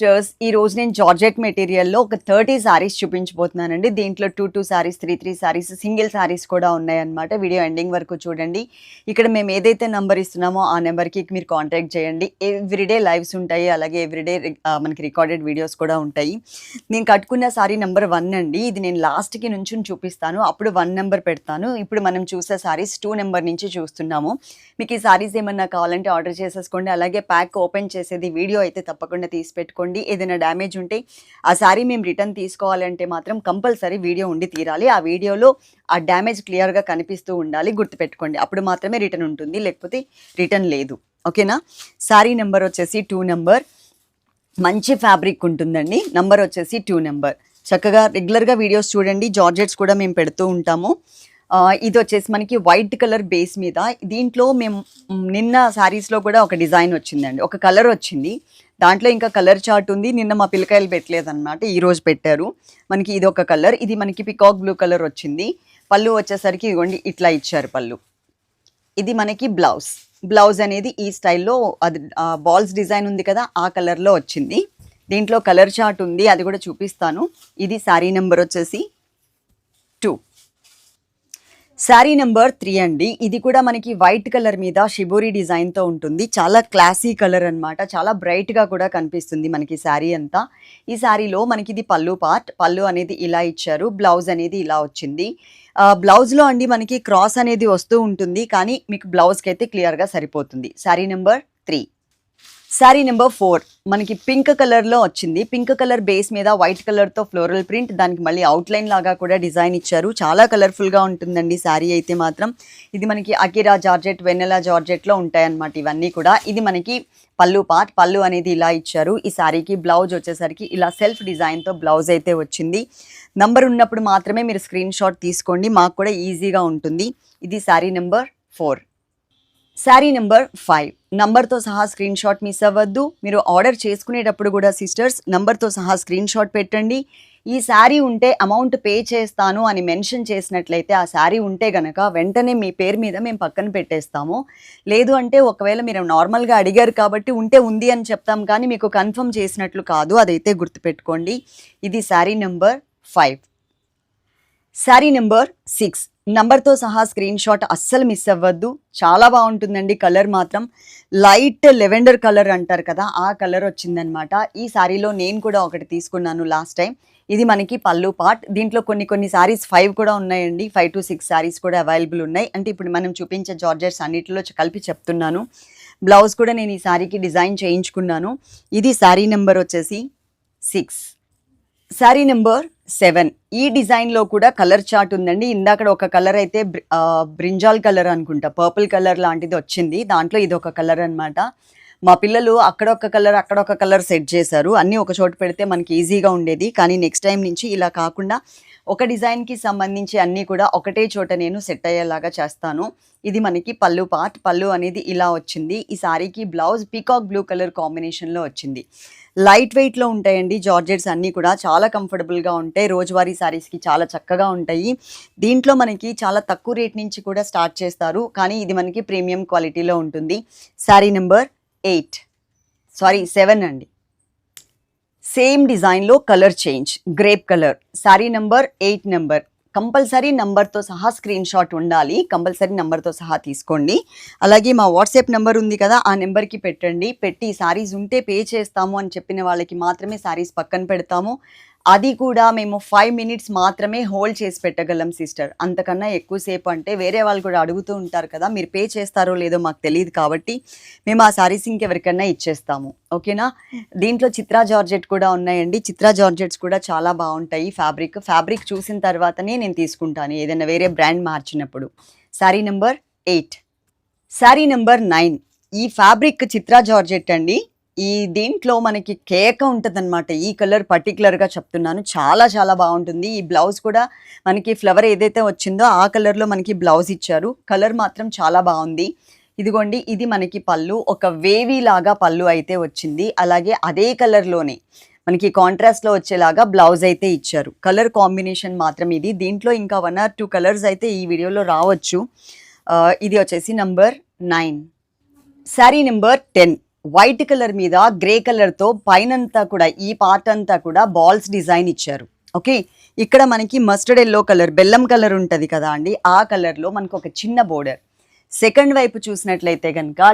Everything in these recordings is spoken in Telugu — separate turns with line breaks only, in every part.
సిస్టర్స్ ఈ రోజు నేను జార్జెట్ మెటీరియల్లో ఒక థర్టీ సారీస్ చూపించబోతున్నానండి. దీంట్లో two two saris three three saris single saris కూడా ఉన్నాయన్నమాట. వీడియో ఎండింగ్ వరకు చూడండి. ఇక్కడ మేము ఏదైతే నెంబర్ ఇస్తున్నామో ఆ నెంబర్కి మీరు కాంటాక్ట్ చేయండి. ఎవ్రీడే లైవ్స్ ఉంటాయి. అలాగే ఎవ్రీడే మనకి రికార్డెడ్ వీడియోస్ కూడా ఉంటాయి. నేను కట్టుకున్న సారీ నెంబర్ వన్ అండి. ఇది నేను లాస్ట్కి నుంచి చూపిస్తాను. అప్పుడు వన్ నెంబర్ పెడతాను. ఇప్పుడు మనం చూసే సారీస్ టూ నెంబర్ నుంచి చూస్తున్నాము. మీకు ఈ సారీస్ ఏమన్నా కావాలంటే ఆర్డర్ చేసేసుకోండి. అలాగే ప్యాక్ ఓపెన్ చేసేది వీడియో అయితే తప్పకుండా తీసి పెట్టుకోండి. ఏదైనా డ్యామేజ్ ఉంటే ఆ సారీ మేము రిటర్న్ తీసుకోవాలంటే మాత్రం కంపల్సరీ వీడియో ఉండి తీరాలి. ఆ వీడియోలో ఆ డ్యామేజ్ క్లియర్గా కనిపిస్తూ ఉండాలి. గుర్తుపెట్టుకోండి. అప్పుడు మాత్రమే రిటర్న్ ఉంటుంది. లేకపోతే రిటర్న్ లేదు. ఓకేనా? సారీ నెంబర్ వచ్చేసి టూ నెంబర్. మంచి ఫ్యాబ్రిక్ ఉంటుందండి. నంబర్ వచ్చేసి టూ నెంబర్. చక్కగా రెగ్యులర్గా వీడియోస్ చూడండి. జార్జెట్స్ కూడా మేము పెడుతూ ఉంటాము. ఇది వచ్చేసి మనకి వైట్ కలర్ బేస్ మీద. దీంట్లో మేము నిన్న శారీస్లో కూడా ఒక డిజైన్ వచ్చిందండి. ఒక కలర్ వచ్చింది. దాంట్లో ఇంకా కలర్ చార్ట్ ఉంది. నిన్న మా పిల్లకాయలు పెట్టలేదు అనమాట ఈ రోజు పెట్టారు. మనకి ఇది ఒక కలర్. ఇది మనకి పికాక్ బ్లూ కలర్ వచ్చింది. పళ్ళు వచ్చేసరికి ఇదిగోండి ఇట్లా ఇచ్చారు పళ్ళు. ఇది మనకి బ్లౌజ్. బ్లౌజ్ అనేది ఈ స్టైల్లో అది బాల్స్ డిజైన్ ఉంది కదా ఆ కలర్లో వచ్చింది. దీంట్లో కలర్ చార్ట్ ఉంది. అది కూడా చూపిస్తాను. ఇది శారీ నెంబర్ వచ్చేసి టూ. శారీ నెంబర్ త్రీ అండి. ఇది కూడా మనకి వైట్ కలర్ మీద షిబోరి డిజైన్తో ఉంటుంది. చాలా క్లాసీ కలర్ అన్నమాట. చాలా బ్రైట్గా కూడా కనిపిస్తుంది మనకి శారీ అంతా. ఈ శారీలో మనకి ఇది పళ్ళు పార్ట్. పళ్ళు అనేది ఇలా ఇచ్చారు. బ్లౌజ్ అనేది ఇలా వచ్చింది. బ్లౌజ్లో అండి మనకి క్రాస్ అనేది వస్తూ ఉంటుంది. కానీ మీకు బ్లౌజ్కి అయితే క్లియర్గా సరిపోతుంది. Sari number three. Sari number four మనకి పింక్ కలర్లో వచ్చింది. పింక్ కలర్ బేస్ మీద వైట్ కలర్తో ఫ్లోరల్ ప్రింట్ దానికి మళ్ళీ అవుట్లైన్ లాగా కూడా డిజైన్ ఇచ్చారు. చాలా కలర్ఫుల్గా ఉంటుందండి శారీ అయితే మాత్రం. ఇది మనకి అకిరా జార్జెట్ వెన్నెలా జార్జెట్లో ఉంటాయన్నమాట ఇవన్నీ కూడా. ఇది మనకి పళ్ళు పార్ట్ పళ్ళు అనేది ఇలా ఇచ్చారు. ఈ శారీకి బ్లౌజ్ వచ్చేసరికి ఇలా సెల్ఫ్ డిజైన్తో బ్లౌజ్ అయితే వచ్చింది. నంబర్ ఉన్నప్పుడు మాత్రమే మీరు స్క్రీన్ షాట్ తీసుకోండి. మాకు కూడా ఈజీగా ఉంటుంది. ఇది sari number four sari number five నంబర్తో సహా స్క్రీన్ షాట్ మిస్ అవ్వద్దు. మీరు ఆర్డర్ చేసుకునేటప్పుడు కూడా సిస్టర్స్ నంబర్తో సహా స్క్రీన్ షాట్ పెట్టండి. ఈ శారీ ఉంటే అమౌంట్ పే చేస్తాను అని మెన్షన్ చేసినట్లయితే ఆ శారీ ఉంటే గనక వెంటనే మీ పేరు మీద మేము పక్కన పెట్టేస్తాము. లేదు అంటే ఒకవేళ మీరు నార్మల్గా అడిగారు కాబట్టి ఉంటే ఉంది అని చెప్తాం కానీ మీకు కన్ఫర్మ్ చేసినట్లు కాదు. అదైతే గుర్తుపెట్టుకోండి. ఇది sari number five. Sari number six. నంబర్తో సహా స్క్రీన్ షాట్ అస్సలు మిస్ అవ్వద్దు. చాలా బాగుంటుందండి కలర్ మాత్రం. లైట్ లెవెండర్ కలర్ అంటారు కదా ఆ కలర్ వచ్చిందనమాట ఈ శారీలో నేను కూడా ఒకటి తీసుకున్నాను లాస్ట్ టైం ఇది మనకి పళ్ళు పార్ట్ దీంట్లో కొన్ని కొన్ని శారీస్ ఫైవ్ కూడా ఉన్నాయండి. ఫైవ్ టు సిక్స్ శారీస్ కూడా అవైలబుల్ ఉన్నాయి. అంటే ఇప్పుడు మనం చూపించే జార్జెట్స్ అన్నిటిలో కలిపి చెప్తున్నాను. బ్లౌజ్ కూడా నేను ఈ శారీకి డిజైన్ చేయించుకున్నాను. ఇది శారీ నెంబర్ వచ్చేసి సిక్స్ శారీ నెంబర్ సెవెన్ ఈ డిజైన్లో కూడా కలర్ చార్ట్ ఉందండి. ఇందాక ఒక కలర్ అయితే బ్రి- బ్రింజాల్ కలర్ అనుకుంటా. పర్పుల్ కలర్ లాంటిది వచ్చింది. దాంట్లో ఇది ఒక కలర్ అనమాట మా పిల్లలు అక్కడ ఒక కలర్ అక్కడ ఒక కలర్ సెట్ చేశారు. అన్నీ ఒక చోట పెడితే మనకి ఈజీగా ఉండేది. కానీ నెక్స్ట్ టైం నుంచి ఇలా కాకుండా ఒక డిజైన్కి సంబంధించి అన్నీ కూడా ఒకటే చోట నేను సెట్ అయ్యేలాగా చేస్తాను. ఇది మనకి పళ్ళు పార్ట్ పళ్ళు అనేది ఇలా వచ్చింది. ఈ సారీకి బ్లౌజ్ పీకాక్ బ్లూ కలర్ కాంబినేషన్లో వచ్చింది. లైట్ వెయిట్లో ఉంటాయండి. జార్జెట్స్ అన్నీ కూడా చాలా కంఫర్టబుల్గా ఉంటాయి. రోజువారీ శారీస్కి చాలా చక్కగా ఉంటాయి. దీంట్లో మనకి చాలా తక్కువ రేట్ నుంచి కూడా స్టార్ట్ చేస్తారు. కానీ ఇది మనకి ప్రీమియం క్వాలిటీలో ఉంటుంది. Sari number eight. Sorry seven అండి. సేమ్ డిజైన్లో colour change grape colour sari number eight number compulsory నంబర్తో సహా స్క్రీన్ షాట్ ఉండాలి. కంపల్సరీ నెంబర్తో సహా తీసుకోండి. అలాగే మా వాట్సాప్ నెంబర్ ఉంది కదా ఆ నెంబర్కి పెట్టండి. పెట్టి శారీస్ ఉంటే పే చేస్తాము అని చెప్పిన వాళ్ళకి మాత్రమే శారీస్ పక్కన పెడతాము. అది కూడా మేము ఫైవ్ మినిట్స్ మాత్రమే హోల్డ్ చేసి పెట్టగలం సిస్టర్ అంతకన్నా ఎక్కువసేపు అంటే వేరే వాళ్ళు కూడా అడుగుతూ ఉంటారు కదా మీరు పే చేస్తారో లేదో మాకు తెలియదు కాబట్టి మేము ఆ సారీస్ ఇంకెవరికన్నా ఇచ్చేస్తాము. ఓకేనా దీంట్లో చిత్రా జార్జెట్ కూడా ఉన్నాయండి. చిత్రా జార్జెట్స్ కూడా చాలా బాగుంటాయి. ఫ్యాబ్రిక్ ఫ్యాబ్రిక్ చూసిన తర్వాతనే నేను తీసుకుంటాను. ఏదైనా వేరే బ్రాండ్ మార్చినప్పుడు. Sari number eight sari number nine ఈ ఫ్యాబ్రిక్ చిత్రా జార్జెట్ అండి. ఈ దీంట్లో మనకి కేక ఉంటుందన్నమాట. ఈ కలర్ పర్టికులర్గా చెప్తున్నాను. చాలా చాలా బాగుంటుంది. ఈ బ్లౌజ్ కూడా మనకి ఫ్లవర్ ఏదైతే వచ్చిందో ఆ కలర్లో మనకి బ్లౌజ్ ఇచ్చారు. కలర్ మాత్రం చాలా బాగుంది. ఇదిగోండి ఇది మనకి పళ్ళు. ఒక వేవీ లాగా పళ్ళు అయితే వచ్చింది. అలాగే అదే కలర్లోనే మనకి కాంట్రాస్ట్లో వచ్చేలాగా బ్లౌజ్ అయితే ఇచ్చారు. కలర్ కాంబినేషన్ మాత్రం ఇది. దీంట్లో ఇంకా వన్ ఆర్ టూ కలర్స్ అయితే ఈ వీడియోలో రావచ్చు. ఇది వచ్చేసి number nine sari number ten white colour మీద గ్రే కలర్తో పైనంతా కూడా ఈ పార్ట్ అంతా కూడా బాల్స్ డిజైన్ ఇచ్చారు. ఓకే? ఇక్కడ మనకి మస్టర్డ్ ఎల్లో కలర్ బెల్లం కలర్ ఉంటుంది కదా అండి. ఆ కలర్లో మనకు ఒక చిన్న బోర్డర్. సెకండ్ వైపు చూసినట్లయితే కనుక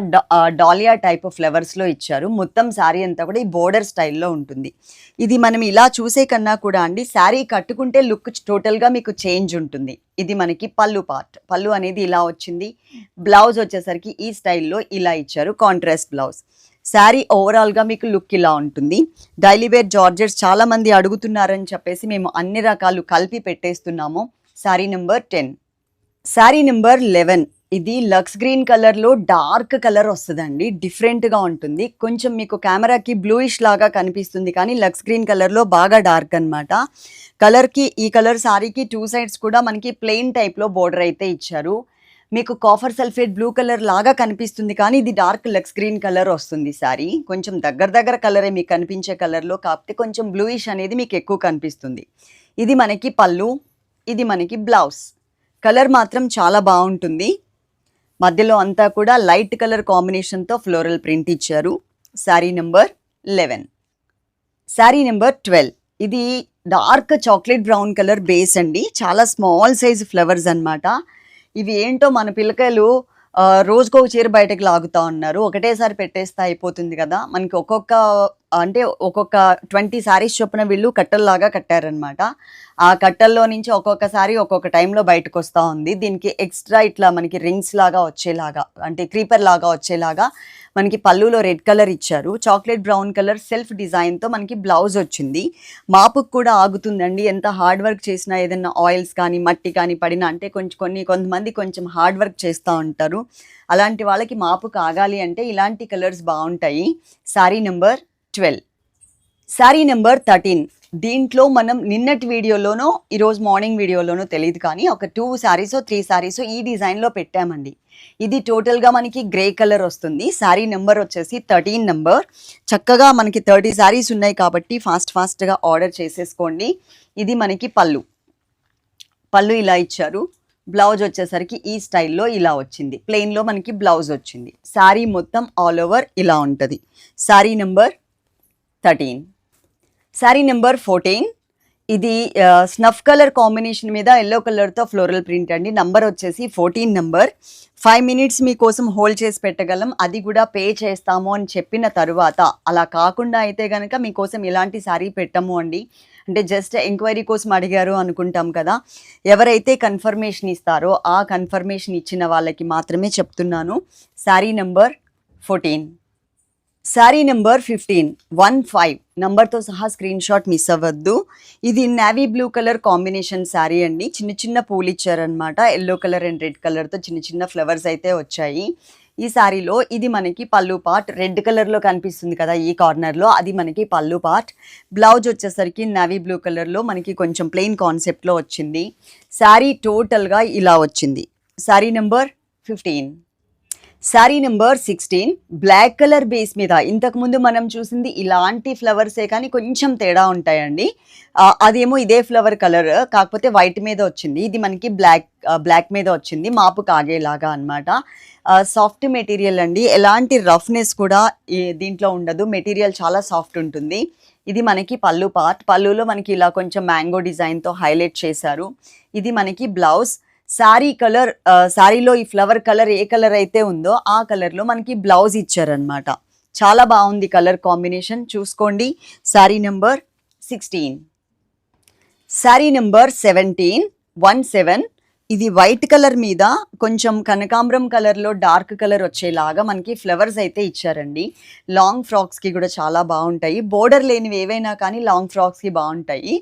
డాలియా టైప్ ఆఫ్ ఫ్లవర్స్లో ఇచ్చారు. మొత్తం శారీ అంతా కూడా ఈ బోర్డర్ స్టైల్లో ఉంటుంది. ఇది మనం ఇలా చూసే కన్నా కూడా అండి శారీ కట్టుకుంటే లుక్ టోటల్గా మీకు చేంజ్ ఉంటుంది. ఇది మనకి పళ్ళు పార్ట్. పళ్ళు అనేది ఇలా వచ్చింది. బ్లౌజ్ వచ్చేసరికి ఈ స్టైల్లో ఇలా ఇచ్చారు కాంట్రాస్ట్ బ్లౌజ్. శారీ ఓవరాల్గా మీకు లుక్ ఇలా ఉంటుంది. డైలీ వేర్ జార్జెట్స్ చాలామంది అడుగుతున్నారని చెప్పేసి మేము అన్ని రకాలు కలిపి పెట్టేస్తున్నాము. Sari number ten. Sari number eleven. ఇది లక్స్ గ్రీన్ కలర్లో డార్క్ కలర్ వస్తుందండి. డిఫరెంట్గా ఉంటుంది. కొంచెం మీకు కెమెరాకి బ్లూయిష్ లాగా కనిపిస్తుంది కానీ లక్స్ గ్రీన్ కలర్లో బాగా డార్క్ అనమాట కలర్కి ఈ కలర్ శారీకి టూ సైడ్స్ కూడా మనకి ప్లెయిన్ టైప్లో బోర్డర్ అయితే ఇచ్చారు. మీకు కాఫర్ సల్ఫేట్ బ్లూ కలర్ లాగా కనిపిస్తుంది కానీ ఇది డార్క్ లక్స్ గ్రీన్ కలర్ వస్తుంది సారీ. కొంచెం దగ్గర దగ్గర కలరే మీకు కనిపించే కలర్లో కాకపోతే కొంచెం బ్లూయిష్ అనేది మీకు ఎక్కువ కనిపిస్తుంది. ఇది మనకి పళ్ళు ఇది మనకి బ్లౌజ్. కలర్ మాత్రం చాలా బాగుంటుంది. మధ్యలో అంతా కూడా లైట్ కలర్ కాంబినేషన్తో ఫ్లోరల్ ప్రింట్ ఇచ్చారు. Sari number eleven. Sari number twelve. ఇది dark chocolate brown colour base అండి. చాలా స్మాల్ సైజ్ ఫ్లవర్స్ అన్నమాట. ఇవి ఏంటో మన పిల్లకాయలు రోజుకో చీర బయటకు లాగుతా ఉన్నారు. ఒకటేసారి పెట్టేస్తే అయిపోతుంది కదా. మనకి ఒక్కొక్క అంటే ఒక్కొక్క ట్వంటీ శారీస్ చొప్పున వీళ్ళు కట్టల్లాగా కట్టారనమాట ఆ కట్టల్లో నుంచి ఒక్కొక్కసారి ఒక్కొక్క టైంలో బయటకు వస్తూ ఉంది. దీనికి ఎక్స్ట్రా ఇట్లా మనకి రింగ్స్ లాగా వచ్చేలాగా అంటే క్రీపర్ లాగా వచ్చేలాగా మనకి పళ్ళులో రెడ్ కలర్ ఇచ్చారు. చాక్లెట్ బ్రౌన్ కలర్ సెల్ఫ్ డిజైన్తో మనకి బ్లౌజ్ వచ్చింది. మాపుకు కూడా ఆగుతుందండి. ఎంత హార్డ్ వర్క్ చేసినా ఏదైనా ఆయిల్స్ కానీ మట్టి కానీ పడినా అంటే కొంచెం కొన్ని కొంతమంది కొంచెం హార్డ్ వర్క్ చేస్తూ ఉంటారు. అలాంటి వాళ్ళకి మాపుకు ఆగాలి అంటే ఇలాంటి కలర్స్ బాగుంటాయి. Sari number twelve. Sari number thirteen. దీంట్లో మనం నిన్నటి వీడియోలోనో ఈరోజు మార్నింగ్ వీడియోలోనో తెలియదు కానీ ఒక టూ శారీస్ త్రీ శారీస్ ఈ డిజైన్లో పెట్టామండి. ఇది టోటల్గా మనకి గ్రే కలర్ వస్తుంది. శారీ నెంబర్ వచ్చేసి థర్టీన్ నెంబర్. చక్కగా మనకి థర్టీ శారీస్ ఉన్నాయి కాబట్టి ఫాస్ట్ ఫాస్ట్గా ఆర్డర్ చేసేసుకోండి. ఇది మనకి పళ్ళు. పళ్ళు ఇలా ఇచ్చారు. బ్లౌజ్ వచ్చేసరికి ఈ స్టైల్లో ఇలా వచ్చింది. ప్లెయిన్లో మనకి బ్లౌజ్ వచ్చింది. శారీ మొత్తం ఆల్ ఓవర్ ఇలా ఉంటుంది. Sari number thirteen sari number fourteen ఇది స్నఫ్ కలర్ కాంబినేషన్ మీద ఎల్లో కలర్తో ఫ్లోరల్ ప్రింట్ అండి. నంబర్ వచ్చేసి ఫోర్టీన్ నెంబర్ ఫైవ్ మినిట్స్ మీకోసం హోల్డ్ చేసి పెట్టగలం. అది కూడా పే చేస్తాము అని చెప్పిన తరువాత. అలా కాకుండా అయితే కనుక మీకోసం ఇలాంటి శారీ పెట్టము అండి. అంటే జస్ట్ ఎంక్వైరీ కోసం అడిగారు అనుకుంటాం కదా. ఎవరైతే కన్ఫర్మేషన్ ఇస్తారో ఆ కన్ఫర్మేషన్ ఇచ్చిన వాళ్ళకి మాత్రమే చెప్తున్నాను. Sari number fourteen sari number fifteen one five నంబర్తో సహా స్క్రీన్ షాట్ మిస్ అవ్వద్దు. ఇది navy blue colour combination sari అండి. చిన్న చిన్న పూలు ఇచ్చారనమాట ఎల్లో కలర్ అండ్ రెడ్ కలర్తో చిన్న చిన్న ఫ్లవర్స్ అయితే వచ్చాయి. ఈ శారీలో ఇది మనకి పళ్ళు పార్ట్ రెడ్ కలర్లో కనిపిస్తుంది కదా ఈ కార్నర్లో అది మనకి పళ్ళు పార్ట్ బ్లౌజ్ వచ్చేసరికి నవీ బ్లూ కలర్లో మనకి కొంచెం ప్లెయిన్ కాన్సెప్ట్లో వచ్చింది. శారీ టోటల్గా ఇలా వచ్చింది. Sari number fifteen sari number sixteen black colour base మీద. ఇంతకుముందు మనం చూసింది ఇలాంటి ఫ్లవర్సే కానీ కొంచెం తేడా ఉంటాయండి. అదేమో ఇదే ఫ్లవర్ కలర్ కాకపోతే వైట్ మీద వచ్చింది. ఇది మనకి బ్లాక్ బ్లాక్ మీద వచ్చింది మాపు కాగేలాగా అనమాట సాఫ్ట్ మెటీరియల్ అండి. ఎలాంటి రఫ్నెస్ కూడా దీంట్లో ఉండదు. మెటీరియల్ చాలా సాఫ్ట్ ఉంటుంది. ఇది మనకి పళ్ళు పార్ట్. పళ్ళులో మనకి ఇలా కొంచెం మ్యాంగో డిజైన్తో హైలైట్ చేశారు. ఇది మనకి బ్లౌజ్. శారీ కలర్ శారీలో ఈ ఫ్లవర్ కలర్ ఏ కలర్ అయితే ఉందో ఆ కలర్లో మనకి బ్లౌజ్ ఇచ్చారనమాట చాలా బాగుంది కలర్ కాంబినేషన్. చూసుకోండి. Sari number sixteen. Sari number seventeen one seven. ఇది వైట్ కలర్ మీద కొంచెం కనకాంబరం కలర్లో డార్క్ కలర్ వచ్చేలాగా మనకి ఫ్లవర్స్ అయితే ఇచ్చారండి. లాంగ్ ఫ్రాక్స్కి కూడా చాలా బాగుంటాయి. బోర్డర్ లేనివి ఏవైనా కానీ లాంగ్ ఫ్రాక్స్కి బాగుంటాయి.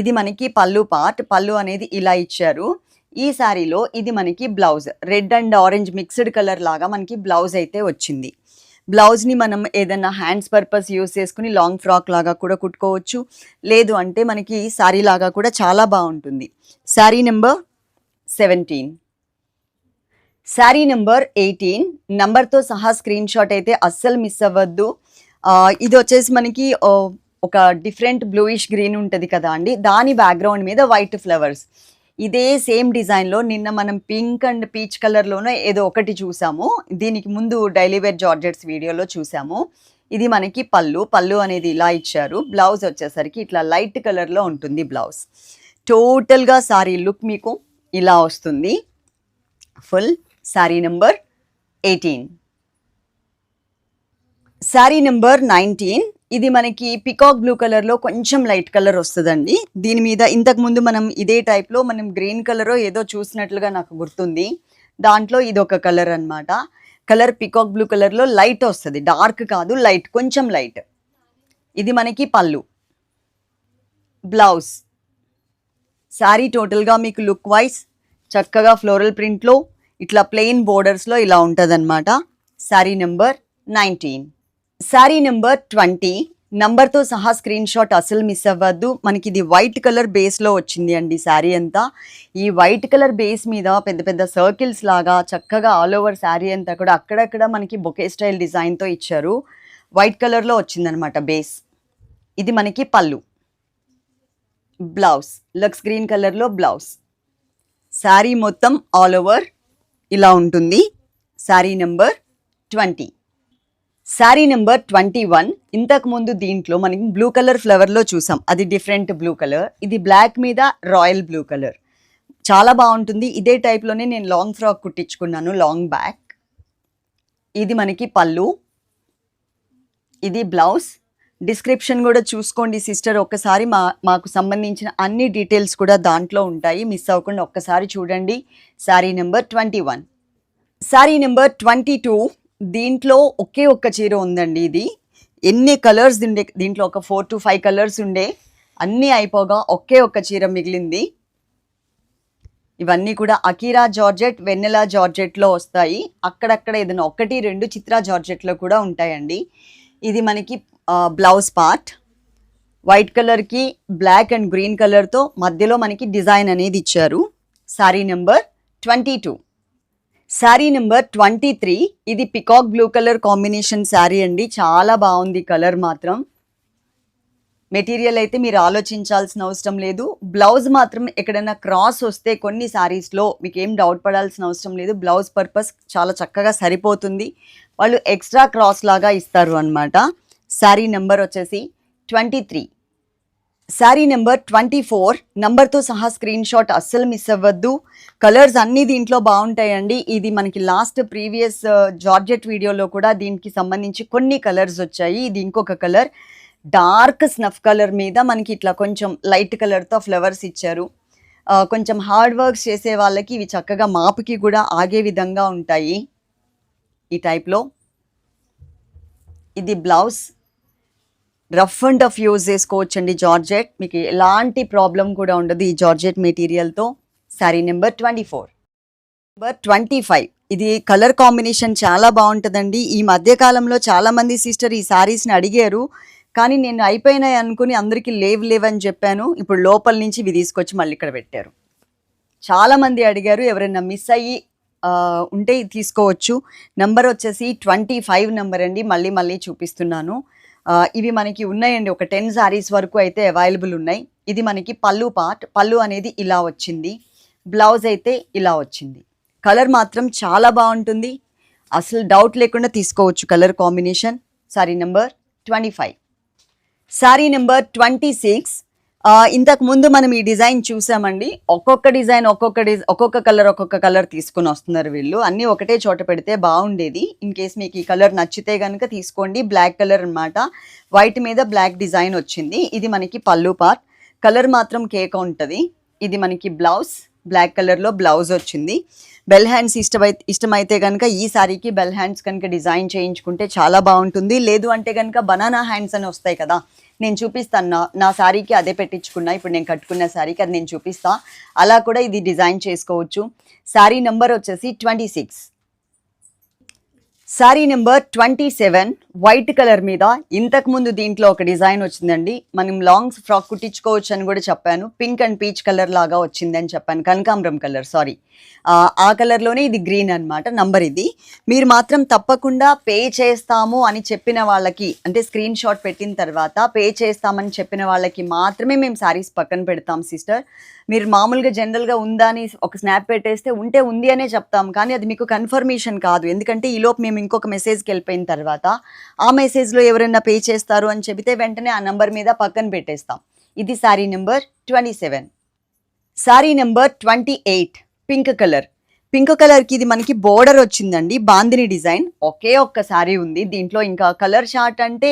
ఇది మనకి పళ్ళు పార్ట్. పళ్ళు అనేది ఇలా ఇచ్చారు. ఈ శారీలో ఇది మనకి blouse. Red and orange mixed colour లాగా మనకి బ్లౌజ్ అయితే వచ్చింది. బ్లౌజ్ని మనం ఏదైనా హ్యాండ్స్ పర్పస్ యూస్ చేసుకుని లాంగ్ ఫ్రాక్ లాగా కూడా కుట్టుకోవచ్చు. లేదు అంటే మనకి శారీ లాగా కూడా చాలా బాగుంటుంది. Sari number seventeen. Sari number eighteen. నంబర్తో సహా స్క్రీన్ షాట్ అయితే అస్సలు మిస్ అవ్వద్దు. ఇది వచ్చేసి మనకి ఒక డిఫరెంట్ బ్లూయిష్ గ్రీన్ ఉంటుంది కదా అండి. దాని బ్యాక్గ్రౌండ్ మీద వైట్ ఫ్లవర్స్. ఇదే సేమ్ డిజైన్లో నిన్న మనం పింక్ అండ్ పీచ్ కలర్లోనే ఏదో ఒకటి చూసాము. దీనికి ముందు డైలీ వేర్ జార్జెట్స్ వీడియోలో చూసాము. ఇది మనకి పళ్ళు. పళ్ళు అనేది ఇలా ఇచ్చారు. బ్లౌజ్ వచ్చేసరికి ఇట్లా లైట్ కలర్లో ఉంటుంది బ్లౌజ్. టోటల్గా సారీ లుక్ మీకు ఇలా వస్తుంది. Full sari number eighteen. Sari number nineteen. ఇది మనకి పికాక్ బ్లూ కలర్లో కొంచెం లైట్ కలర్ వస్తుందండి. దీని మీద ఇంతకు ముందు మనం ఇదే టైప్లో మనం గ్రీన్ కలర్ ఏదో చూసినట్లుగా నాకు గుర్తుంది. దాంట్లో ఇది ఒక కలర్ అన్నమాట. కలర్ పికాక్ బ్లూ కలర్లో లైట్ వస్తుంది. డార్క్ కాదు లైట్ కొంచెం లైట్ ఇది మనకి పళ్ళు. బ్లౌజ్ శారీ టోటల్గా మీకు లుక్ వైజ్ చక్కగా ఫ్లోరల్ ప్రింట్లో ఇట్లా ప్లెయిన్ బోర్డర్స్లో ఇలా ఉంటుందన్నమాట. Sari number nineteen sari number twenty నంబర్తో సహా స్క్రీన్ షాట్ అసలు మిస్ అవ్వద్దు. మనకి ఇది వైట్ కలర్ బేస్లో వచ్చింది అండి శారీ అంతా. ఈ వైట్ కలర్ బేస్ మీద పెద్ద పెద్ద సర్కిల్స్ లాగా చక్కగా ఆల్ ఓవర్ శారీ అంతా కూడా అక్కడక్కడ మనకి బొకే స్టైల్ డిజైన్తో ఇచ్చారు. వైట్ కలర్లో వచ్చిందనమాట బేస్ ఇది మనకి పళ్ళు. బ్లౌజ్ లక్స్ గ్రీన్ కలర్లో బ్లౌజ్ శారీ మొత్తం ఆల్ ఓవర్ ఇలా ఉంటుంది. Sari number twenty sari number twenty one ఇంతకు ముందు దీంట్లో మనం బ్లూ కలర్ ఫ్లవర్లో చూసాం. అది డిఫరెంట్ బ్లూ కలర్ ఇది బ్లాక్ మీద రాయల్ బ్లూ కలర్ చాలా బాగుంటుంది. ఇదే టైప్లోనే నేను లాంగ్ ఫ్రాక్ కుట్టించుకున్నాను లాంగ్ బ్యాక్ ఇది మనకి పళ్ళు. ఇది బ్లౌజ్ డిస్క్రిప్షన్ కూడా చూసుకోండి సిస్టర్ ఒక్కసారి మా మాకు సంబంధించిన అన్ని డీటెయిల్స్ కూడా దాంట్లో ఉంటాయి. మిస్ అవ్వకుండా ఒక్కసారి చూడండి. Sari number twenty one sari number twenty two దీంట్లో ఒకే ఒక్క చీర ఉందండి ఇది. ఎన్ని కలర్స్ ఉండే దీంట్లో ఒక ఫోర్ టు ఫైవ్ కలర్స్ ఉండే అన్నీ అయిపోగా ఒకే ఒక్క చీర మిగిలింది. ఇవన్నీ కూడా అకీరా జార్జెట్ వెన్నెలా జార్జెట్లో వస్తాయి. అక్కడక్కడ ఏదైనా ఒకటి రెండు చిత్రా జార్జెట్లో కూడా ఉంటాయండి. ఇది మనకి బ్లౌజ్ పార్ట్. వైట్ కలర్కి బ్లాక్ అండ్ గ్రీన్ కలర్తో మధ్యలో మనకి డిజైన్ అనేది ఇచ్చారు. Sari number twenty two. Sari number twenty three ఇది peacock blue colour combination sari అండి. చాలా బాగుంది కలర్ మాత్రం. మెటీరియల్ అయితే మీరు ఆలోచించాల్సిన అవసరం లేదు. బ్లౌజ్ మాత్రం ఎక్కడైనా క్రాస్ వస్తే కొన్ని శారీస్లో మీకు ఏం డౌట్ పడాల్సిన అవసరం లేదు. బ్లౌజ్ పర్పస్ చాలా చక్కగా సరిపోతుంది. వాళ్ళు ఎక్స్ట్రా క్రాస్ లాగా ఇస్తారు అనమాట శారీ నెంబర్ వచ్చేసి twenty three sari number twenty four. నంబర్తో సహా స్క్రీన్ షాట్ అస్సలు మిస్ అవ్వద్దు. కలర్స్ అన్నీ దీంట్లో బాగుంటాయండి. ఇది మనకి లాస్ట్ ప్రీవియస్ జార్జెట్ వీడియోలో కూడా దీనికి సంబంధించి కొన్ని కలర్స్ వచ్చాయి. ఇది ఇంకొక కలర్. డార్క్ స్నఫ్ కలర్ మీద మనకి ఇట్లా కొంచెం లైట్ కలర్తో ఫ్లవర్స్ ఇచ్చారు. కొంచెం హార్డ్ వర్క్స్ చేసే వాళ్ళకి ఇవి చక్కగా మాపుకి కూడా ఆగే విధంగా ఉంటాయి. ఈ టైప్లో. ఇది blouse. Rough and tough use చేసుకోవచ్చండి జార్జెట్. మీకు ఎలాంటి ప్రాబ్లం కూడా ఉండదు ఈ georgette మెటీరియల్తో. Sari number twenty four. Number twenty five. ఇది కలర్ కాంబినేషన్ చాలా బాగుంటుందండి. ఈ మధ్యకాలంలో చాలామంది సిస్టర్ ఈ శారీస్ని అడిగారు. కానీ నేను అయిపోయినాయి అనుకుని అందరికీ లేవు లేవని చెప్పాను. ఇప్పుడు లోపల నుంచి ఇవి తీసుకొచ్చి మళ్ళీ ఇక్కడ పెట్టారు. చాలామంది అడిగారు ఎవరైనా మిస్ అయ్యి ఉంటే తీసుకోవచ్చు. నంబర్ వచ్చేసి ట్వంటీ ఫైవ్ నెంబర్ అండి. మళ్ళీ మళ్ళీ చూపిస్తున్నాను. ఇవి మనకి ఉన్నాయండి. ఒక టెన్ శారీస్ వరకు అయితే అవైలబుల్ ఉన్నాయి. ఇది మనకి పళ్ళు పార్ట్ పళ్ళు అనేది ఇలా వచ్చింది. బ్లౌజ్ అయితే ఇలా వచ్చింది. కలర్ మాత్రం చాలా బాగుంటుంది. అసలు డౌట్ లేకుండా తీసుకోవచ్చు colour combination sari number twenty five sari number twenty six ఇంతకు ముందు మనం ఈ డిజైన్ చూసామండి. ఒక్కొక్క డిజైన్ ఒక్కొక్క డిజైన్ ఒక్కొక్క కలర్ ఒక్కొక్క కలర్ తీసుకుని వస్తున్నారు వీళ్ళు. అన్నీ ఒకటే చోట పెడితే బాగుండేది. ఇన్ కేస్ మీకు ఈ కలర్ నచ్చితే కనుక తీసుకోండి. బ్లాక్ కలర్ అన్నమాట. వైట్ మీద బ్లాక్ డిజైన్ వచ్చింది. ఇది మనకి పళ్ళు పార్ట్. కలర్ మాత్రం కేక్ ఉంటుంది. ఇది మనకి బ్లౌజ్. బ్లాక్ కలర్లో బ్లౌజ్ వచ్చింది. బెల్ హ్యాండ్స్ ఇష్టమై ఇష్టమైతే కనుక ఈ సారీకి బెల్ హ్యాండ్స్ కనుక డిజైన్ చేయించుకుంటే చాలా బాగుంటుంది. లేదు అంటే కనుక బనానా హ్యాండ్స్ అని వస్తాయి కదా. నేను చూపిస్తాను. నా నా శారీకి అదే పెట్టించుకున్నా. ఇప్పుడు నేను కట్టుకున్న శారీకి అది నేను చూపిస్తాను అలా కూడా ఇది డిజైన్ చేసుకోవచ్చు. శారీ నెంబర్ వచ్చేసి twenty six. Sari number twenty seven white colour మీద ఇంతకుముందు దీంట్లో ఒక డిజైన్ వచ్చిందండి. మనం లాంగ్ ఫ్రాక్ కుట్టించుకోవచ్చు అని కూడా చెప్పాను. పింక్ అండ్ పీచ్ కలర్ లాగా వచ్చిందని చెప్పాను. కనకాంబరం కలర్ సారీ ఆ కలర్లోనే ఇది గ్రీన్ అన్నమాట నంబర్ ఇది. మీరు మాత్రం తప్పకుండా పే చేస్తాము అని చెప్పిన వాళ్ళకి అంటే స్క్రీన్ షాట్ పెట్టిన తర్వాత పే చేస్తామని చెప్పిన వాళ్ళకి మాత్రమే మేము శారీస్ పక్కన పెడతాం సిస్టర్ మీరు మామూలుగా జనరల్గా ఉందా అని ఒక స్నాప్ పెట్టేస్తే ఉంటే ఉంది అనే చెప్తాం. కానీ అది మీకు కన్ఫర్మేషన్ కాదు. ఎందుకంటే ఈలోపు మేము ఇంకొక మెసేజ్కి వెళ్ళిపోయిన తర్వాత ఆ మెసేజ్లో ఎవరైనా పే చేస్తారు అని చెబితే వెంటనే ఆ నంబర్ మీద పక్కన పెట్టేస్తాం. ఇది sari number twenty seven sari number twenty eight pink colour pink కలర్కి ఇది మనకి బోర్డర్ వచ్చిందండి. బాందిని డిజైన్ ఒకే ఒక్క శారీ ఉంది. దీంట్లో ఇంకా కలర్ షార్ట్ అంటే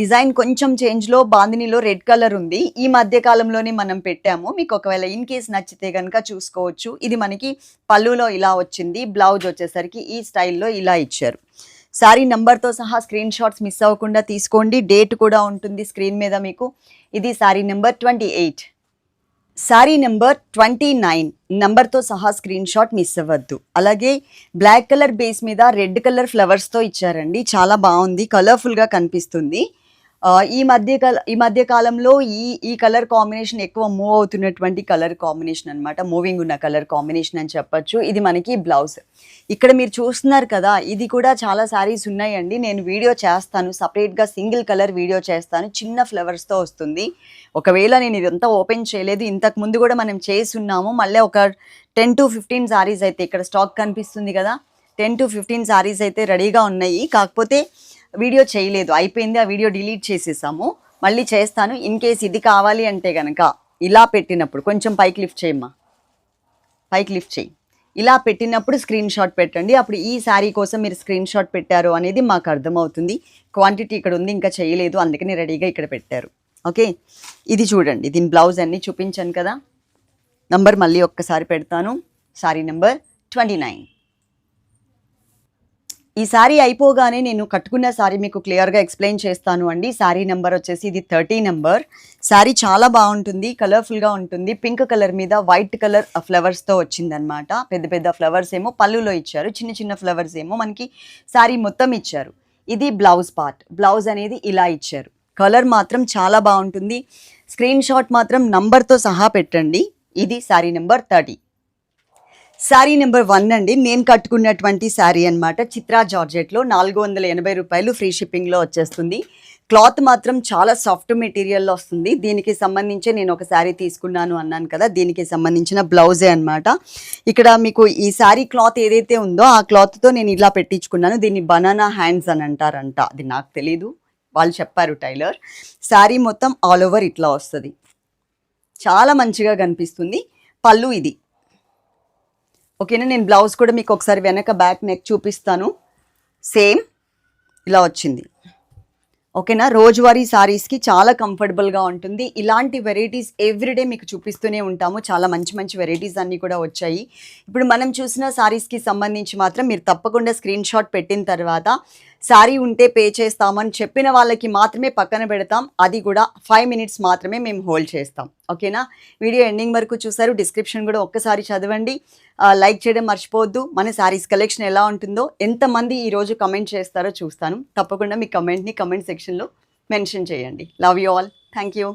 డిజైన్ కొంచెం చేంజ్లో బాందినిలో రెడ్ కలర్ ఉంది. ఈ మధ్య కాలంలోనే మనం పెట్టాము. మీకు ఒకవేళ ఇన్ కేస్ నచ్చితే కనుక చూసుకోవచ్చు. ఇది మనకి పళ్ళులో ఇలా వచ్చింది. బ్లౌజ్ వచ్చేసరికి ఈ స్టైల్లో ఇలా ఇచ్చారు. శారీ నెంబర్తో సహా స్క్రీన్ షాట్స్ మిస్ అవ్వకుండా తీసుకోండి. డేట్ కూడా ఉంటుంది స్క్రీన్ మీద మీకు. ఇది sari number twenty eight. Sari number twenty nine. నెంబర్తో సహా స్క్రీన్ షాట్ మిస్ అవ్వద్దు. అలాగే బ్లాక్ కలర్ బేస్ మీద రెడ్ కలర్ ఫ్లవర్స్తో ఇచ్చారండి. చాలా బాగుంది. కలర్ఫుల్గా కనిపిస్తుంది. ఈ మధ్య కాల ఈ మధ్య కాలంలో ఈ ఈ కలర్ కాంబినేషన్ ఎక్కువ మూవ్ అవుతున్నటువంటి కలర్ కాంబినేషన్ అన్నమాట. మూవింగ్ ఉన్న కలర్ కాంబినేషన్ అని చెప్పొచ్చు. ఇది మనకి బ్లౌజ్. ఇక్కడ మీరు చూస్తున్నారు కదా ఇది కూడా చాలా శారీస్ ఉన్నాయండి. నేను వీడియో చేస్తాను. సపరేట్గా సింగిల్ కలర్ వీడియో చేస్తాను. చిన్న ఫ్లవర్స్తో వస్తుంది. ఒకవేళ నేను ఇదంతా ఓపెన్ చేయలేదు ఇంతకు ముందు కూడా మనం చేసి ఉన్నాము మళ్ళీ ఒక టెన్ టు ఫిఫ్టీన్ శారీస్ అయితే ఇక్కడ స్టాక్ కనిపిస్తుంది కదా టెన్ టు ఫిఫ్టీన్ శారీస్ అయితే రెడీగా ఉన్నాయి. కాకపోతే వీడియో చేయలేదు. అయిపోయింది ఆ వీడియో డిలీట్ చేసేసాము. మళ్ళీ చేస్తాను. ఇన్ కేస్ ఇది కావాలి అంటే కనుక ఇలా పెట్టినప్పుడు కొంచెం పైకి లిఫ్ట్ చేయమ్మా. పైకి లిఫ్ట్ చేయి. ఇలా పెట్టినప్పుడు స్క్రీన్ షాట్ పెట్టండి. అప్పుడు ఈ శారీ కోసం మీరు స్క్రీన్ షాట్ పెట్టారు అనేది మాకు అర్థమవుతుంది. క్వాంటిటీ ఇక్కడ ఉంది ఇంకా చేయలేదు. అందుకని రెడీగా ఇక్కడ పెట్టారు. ఓకే? ఇది చూడండి. దీని బ్లౌజ్ అన్నీ చూపించాను కదా. నంబర్ మళ్ళీ ఒక్కసారి పెడతాను. Sari number twenty nine. ఈ శారీ అయిపోగానే నేను కట్టుకున్న శారీ మీకు క్లియర్గా ఎక్స్ప్లెయిన్ చేస్తాను అండి. శారీ నెంబర్ వచ్చేసి ఇది థర్టీ నెంబర్. శారీ చాలా బాగుంటుంది కలర్ఫుల్గా ఉంటుంది. పింక్ కలర్ మీద వైట్ కలర్ ఫ్లవర్స్తో వచ్చిందనమాట పెద్ద పెద్ద ఫ్లవర్స్ ఏమో పళ్ళులో ఇచ్చారు చిన్న చిన్న ఫ్లవర్స్ ఏమో మనకి శారీ మొత్తం ఇచ్చారు. ఇది బ్లౌజ్ పార్ట్ బ్లౌజ్ అనేది ఇలా ఇచ్చారు. కలర్ మాత్రం చాలా బాగుంటుంది. స్క్రీన్ షాట్ మాత్రం నంబర్తో సహా పెట్టండి. ఇది sari number thirty. Sari number one అండి. నేను కట్టుకున్నటువంటి శారీ అనమాట చిత్రా జార్జెట్లో నాలుగు వందల ఎనభై రూపాయలు ఫ్రీ షిప్పింగ్లో వచ్చేస్తుంది. క్లాత్ మాత్రం చాలా సాఫ్ట్ మెటీరియల్లో వస్తుంది. దీనికి సంబంధించి నేను ఒక శారీ తీసుకున్నాను అన్నాను కదా. దీనికి సంబంధించిన బ్లౌజే అనమాట ఇక్కడ మీకు ఈ శారీ క్లాత్ ఏదైతే ఉందో ఆ క్లాత్తో నేను ఇలా పెట్టించుకున్నాను. దీన్ని బనానా హ్యాండ్స్ అని అంటారంట. అది నాకు తెలీదు. వాళ్ళు చెప్పారు టైలర్. శారీ మొత్తం ఆల్ ఓవర్ ఇట్లా వస్తుంది. చాలా మంచిగా కనిపిస్తుంది. పళ్ళు ఇది. ఓకేనా? నేను బ్లౌజ్ కూడా మీకు ఒకసారి వెనక బ్యాక్ నెక్ చూపిస్తాను. సేమ్ ఇలా వచ్చింది. ఓకేనా? రోజువారీ శారీస్కి చాలా కంఫర్టబుల్గా ఉంటుంది. ఇలాంటి వెరైటీస్ ఎవ్రీడే మీకు చూపిస్తూనే ఉంటాము. చాలా మంచి మంచి వెరైటీస్ అన్నీ కూడా వచ్చాయి. ఇప్పుడు మనం చూసిన శారీస్కి సంబంధించి మాత్రం మీరు తప్పకుండా స్క్రీన్ షాట్ పెట్టిన తర్వాత సారీ ఉంటే పే చేస్తామని చెప్పిన వాళ్ళకి మాత్రమే పక్కన పెడతాం. అది కూడా ఫైవ్ మినిట్స్ మాత్రమే మేము హోల్డ్ చేస్తాం. ఓకేనా? వీడియో ఎండింగ్ వరకు చూసారు. డిస్క్రిప్షన్ కూడా ఒక్కసారి చదవండి. లైక్ చేయడం మర్చిపోవద్దు. మన శారీస్ కలెక్షన్ ఎలా ఉంటుందో ఎంతమంది ఈరోజు కమెంట్ చేస్తారో చూస్తాను. తప్పకుండా మీ కమెంట్ని కమెంట్ సెక్షన్లో మెన్షన్ చేయండి. Love you all thank you